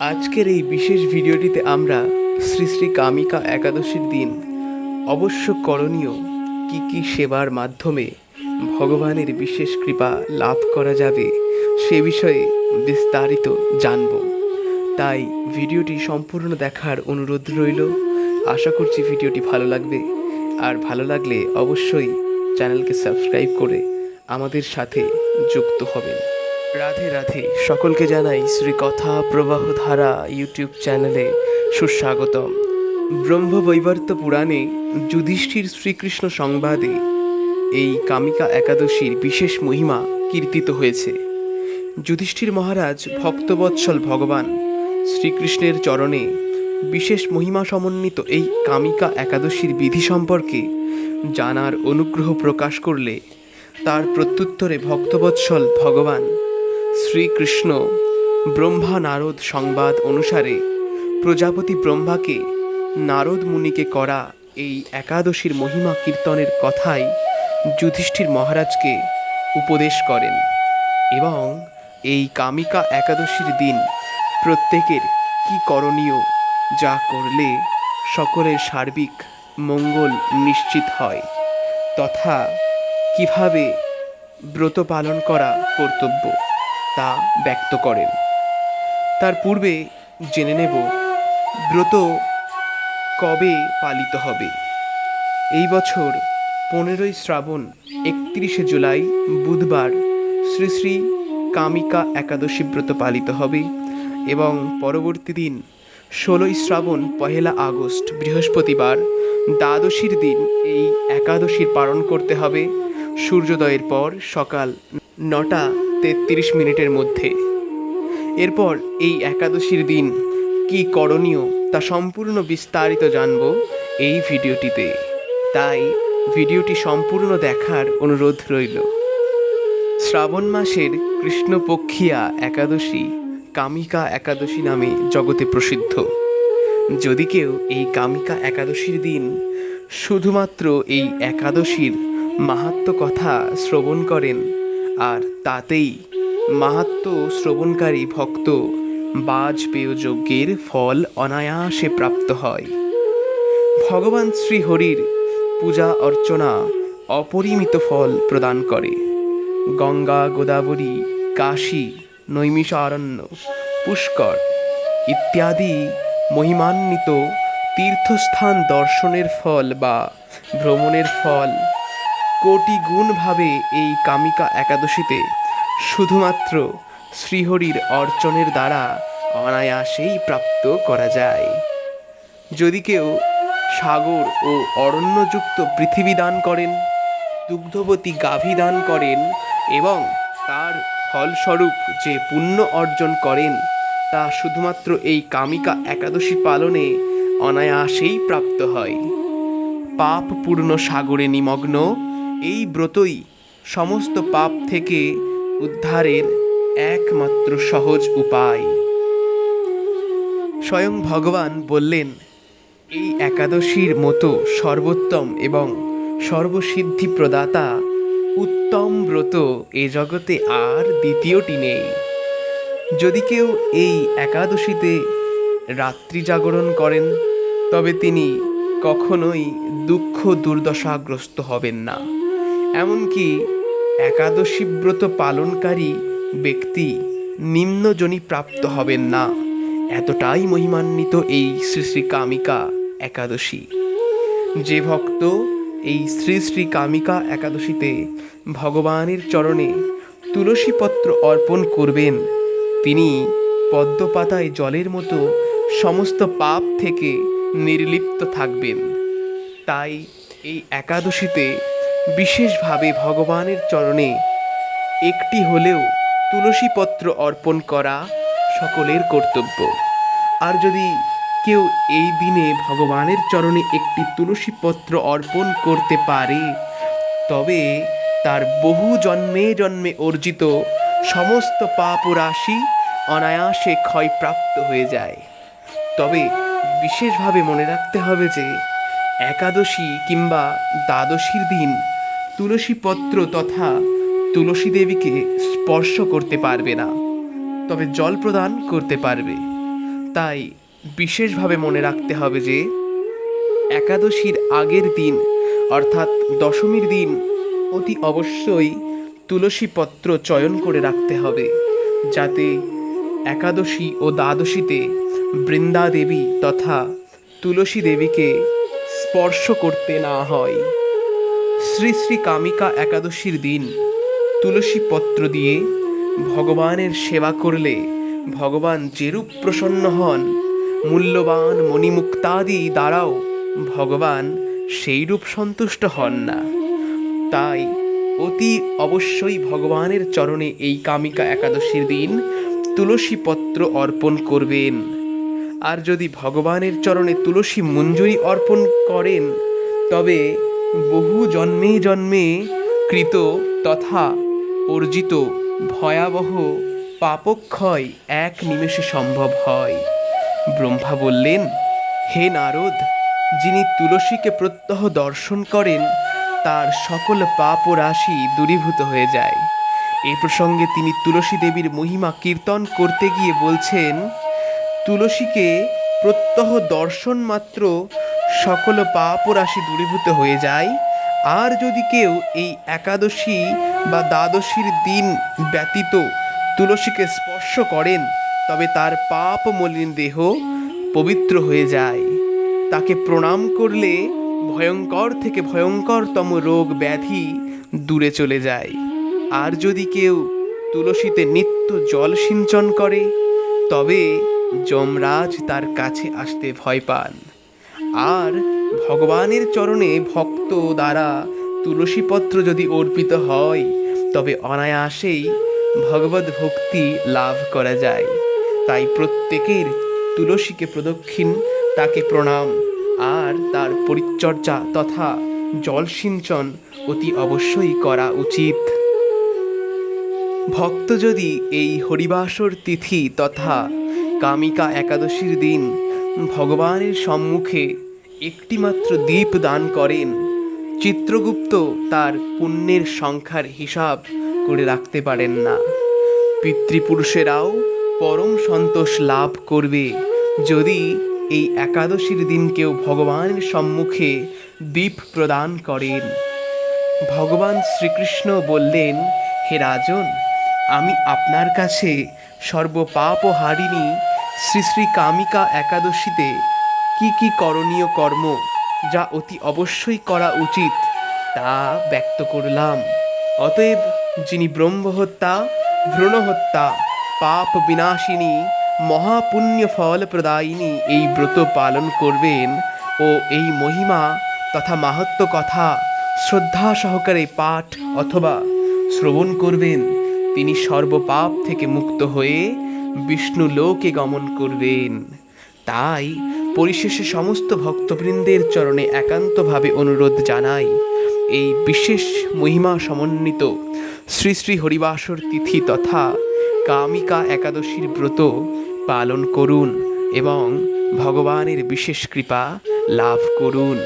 আজকের এই বিশেষ ভিডিওটিতে আমরা শ্রী শ্রী কামিকা একাদশীর দিন অবশ্য করণীয় কি কি সেবার মাধ্যমে ভগবানের বিশেষ কৃপা লাভ করা যাবে সে বিষয়ে বিস্তারিত জানব। তাই ভিডিওটি সম্পূর্ণ দেখার অনুরোধ রইল। আশা করছি ভিডিওটি ভালো লাগবে। আর ভালো লাগলে অবশ্যই চ্যানেলকে সাবস্ক্রাইব করে আমাদের সাথে যুক্ত হবেন। রাধে রাধে। সকলকে জানাই শ্রী কথা প্রবাহ ধারা ইউটিউব চ্যানেলে সুস্বাগতম। ব্রহ্মবৈবর্ত পুরাণে যুধিষ্ঠির শ্রীকৃষ্ণ সংবাদে এই কামিকা একাদশীর বিশেষ মহিমা কীর্তিত হয়েছে। যুধিষ্ঠির মহারাজ ভক্তবৎসল ভগবান শ্রীকৃষ্ণের চরণে বিশেষ মহিমা সমন্বিত এই কামিকা একাদশীর বিধি সম্পর্কে জানার অনুগ্রহ প্রকাশ করলে তার প্রত্যুত্তরে ভক্তবৎসল ভগবান শ্রীকৃষ্ণ ব্রহ্মা নারদ সংবাদ অনুসারে প্রজাপতি ব্রহ্মাকে, নারদ মুনিকে করা এই একাদশীর মহিমা কীর্তনের কথাই যুধিষ্ঠির মহারাজকে উপদেশ করেন এবং এই কামিকা একাদশীর দিন প্রত্যেকের কি করণীয় যা করলে সকলের সার্বিক মঙ্গল নিশ্চিত হয়, তথা কীভাবে ব্রত পালন করা কর্তব্য। তা ব্যক্ত করেন। তার পূর্বে জেনে নেব, ব্রত কবে পালিত হবে। এই বছর পনেরোই শ্রাবণ, একত্রিশে জুলাই, বুধবার শ্রী শ্রী কামিকা একাদশী ব্রত পালিত হবে এবং পরবর্তী দিন ষোলোই শ্রাবণ, পহেলা আগস্ট, বৃহস্পতিবার দ্বাদশীর দিন এই একাদশীর পালন করতে হবে। সূর্যোদয়ের পর সকাল নটা তেত্রিশ মিনিটের মধ্যে। এরপর এই একাদশীর দিন কি করণীয় তা সম্পূর্ণ বিস্তারিত জানব এই ভিডিওটিতে। তাই ভিডিওটি সম্পূর্ণ দেখার অনুরোধ রইল। শ্রাবণ মাসের কৃষ্ণপক্ষিয়া একাদশী কামিকা একাদশী নামে জগতে প্রসিদ্ধ। যদি কেউ এই কামিকা একাদশীর দিন শুধুমাত্র এই একাদশীর মাহাত্ম কথা শ্রবণ করেন আর তাতেই মাহাত্ম শ্রবণকারী ভক্ত বাজপেয় যজ্ঞের ফল অনায়াসে প্রাপ্ত হয়। ভগবান শ্রীহরির পূজা অর্চনা অপরিমিত ফল প্রদান করে। গঙ্গা, গোদাবরী, কাশী, নৈমিষারণ্য, পুষ্কর ইত্যাদি মহিমান্বিত তীর্থস্থান দর্শনের ফল বা ভ্রমণের ফল কোটি গুণভাবে এই কামিকা একাদশীতে শুধুমাত্র শ্রীহরির অর্চনের দ্বারা অনায়াসেই প্রাপ্ত করা যায়। যদি কেউ সাগর ও অরণ্যযুক্ত পৃথিবী দান করেন, দুগ্ধবতী গাভী দান করেন এবং তার ফলস্বরূপ যে পুণ্য অর্জন করেন, তা শুধুমাত্র এই কামিকা একাদশী পালনে অনায়াসেই প্রাপ্ত হয়। পাপ পূর্ণ সাগরে নিমগ্ন এই ব্রতই সমস্ত পাপ থেকে উদ্ধারের একমাত্র সহজ উপায়। স্বয়ং ভগবান বললেন, এই একাদশীর মতো সর্বোত্তম এবং সর্বসিদ্ধি প্রদাতা উত্তম ব্রত এ জগতে আর দ্বিতীয়টি নেই। যদি কেউ এই একাদশীতে রাত্রি জাগরণ করেন, তবে তিনি কখনোই দুঃখ দুর্দশাগ্রস্ত হবেন না। এমনকি একাদশী ব্রত পালনকারী ব্যক্তি নিম্নজনী প্রাপ্ত হবেন না। এতটাই মহিমান্বিত এই শ্রী শ্রী কামিকা একাদশী। যে ভক্ত এই শ্রী শ্রী কামিকা একাদশীতে ভগবানের চরণে তুলসীপত্র অর্পণ করবেন, তিনি পদ্মপাতায় জলের মতো সমস্ত পাপ থেকে নির্লিপ্ত থাকবেন। তাই এই একাদশীতে বিশেষভাবে ভগবানের চরণে একটি হলেও তুলসীপত্র অর্পণ করা সকলের কর্তব্য। আর যদি কেউ এই দিনে ভগবানের চরণে একটি তুলসীপত্র অর্পণ করতে পারে, তবে তার বহু জন্মে জন্মে অর্জিত সমস্ত পাপ রাশি অনায়াসে ক্ষয়প্রাপ্ত হয়ে যায়। তবে বিশেষভাবে মনে রাখতে হবে যে, একাদশী কিংবা দ্বাদশীর দিন তুলসী পত্র তথা তুলসী দেবীকে স্পর্শ করতে পারবে না, তবে জল প্রদান করতে পারবে। তাই বিশেষভাবে মনে রাখতে হবে যে, একাদশীর আগের দিন, অর্থাৎ দশমীর দিন, অতি অবশ্যই তুলসী পত্র চয়ন করে রাখতে হবে, যাতে একাদশী ও দ্বাদশীতে বৃন্দা দেবী তথা তুলসী দেবীকে স্পর্শ করতে না হয়। শ্রী শ্রী কামিকা একাদশীর দিন। তুলসী পত্র দিয়ে ভগবানের সেবা করলে ভগবান যেরূপ প্রসন্ন হন, মূল্যবান মণিমুক্তাদি দ্বারাও ভগবান সেইরূপ সন্তুষ্ট হন না। তাই অতি অবশ্যই ভগবানের চরণে এই কামিকা একাদশীর দিন তুলসী পত্র অর্পণ করবেন। আর যদি ভগবানের চরণে তুলসী মঞ্জুরি অর্পণ করেন, তবে বহু জন্মে জন্মে কৃত তথা অর্জিত ভয়াবহ পাপক্ষয় এক নিমেষে সম্ভব হয়। ব্রহ্মা বললেন, হে নারদ, যিনি তুলসীকে প্রত্যহ দর্শন করেন, তার সকল পাপ ও রাশি দূরীভূত হয়ে যায়। এই প্রসঙ্গে তিনি তুলসী দেবীর মহিমা কীর্তন করতে গিয়ে বলছেন, তুলসীকে প্রত্যহ দর্শন মাত্র সকল পাপ রাশি দূরীভূত হয়ে যায়। আর যদি কেউ এই একাদশী বা দ্বাদশীর দিন ব্যতীত তুলসীকে স্পর্শ করেন, তবে তার পাপ মলিন দেহ পবিত্র হয়ে যায়। তাকে প্রণাম করলে ভয়ঙ্কর থেকে ভয়ঙ্করতম রোগ ব্যাধি দূরে চলে যায়। আর যদি কেউ তুলসীতে নিত্য জল সিঞ্চন করে, তবে যমরাজ তার কাছে আসতে ভয় পান। আর ভগবানের চরণে ভক্ত দ্বারা তুলসীপত্র যদি অর্পিত হয়, তবে অনায়াসেই ভগবত ভক্তি লাভ করা যায়। তাই প্রত্যেকের তুলসীকে প্রদক্ষিণ, তাকে প্রণাম। আর তার পরিচর্যা তথা জল সিঞ্চন অতি অবশ্যই করা উচিত। ভক্ত যদি এই হরিবাসর তিথি তথা কামিকা একাদশীর দিন ভগবানের সম্মুখে একটিমাত্র দ্বীপ দান করেন, চিত্রগুপ্ত তার পুণ্যের সংখ্যার হিসাব করে রাখতে পারেন না। পিতৃপুরুষেরাও পরম সন্তোষ লাভ করবে যদি এই একাদশীর দিন কেউ ভগবানের সম্মুখে দ্বীপ প্রদান করেন। ভগবান শ্রীকৃষ্ণ বললেন, হে রাজন, আমি আপনার কাছে সর্বপাপ হারিণী শ্রী শ্রী কামিকা একাদশীতে কি কি করণীয় কর্ম যা অতি অবশ্যই করা উচিত তা ব্যক্ত করলাম। অতএব যিনি ব্রহ্মহত্যা, ভ্রূণহত্যা, পাপ বিনাশিনী, মহাপুণ্য ফল প্রদায়িনী এই ব্রত পালন করবেন ও এই মহিমা তথা মাহাত্ম কথা শ্রদ্ধা সহকারে পাঠ অথবা শ্রবণ করবেন, তিনি সর্বপাপ থেকে মুক্ত হয়ে বিষ্ণু লোকে গমন করবেন। তাই পরিশেষে সমস্ত ভক্তবৃন্দের চরণে একান্তভাবে অনুরোধ জানাই, এই বিশেষ মহিমা সমন্বিত শ্রী শ্রী হরিবাসর তিথি তথা কামিকা একাদশীর ব্রত পালন করুন এবং ভগবানের বিশেষ কৃপা লাভ করুন।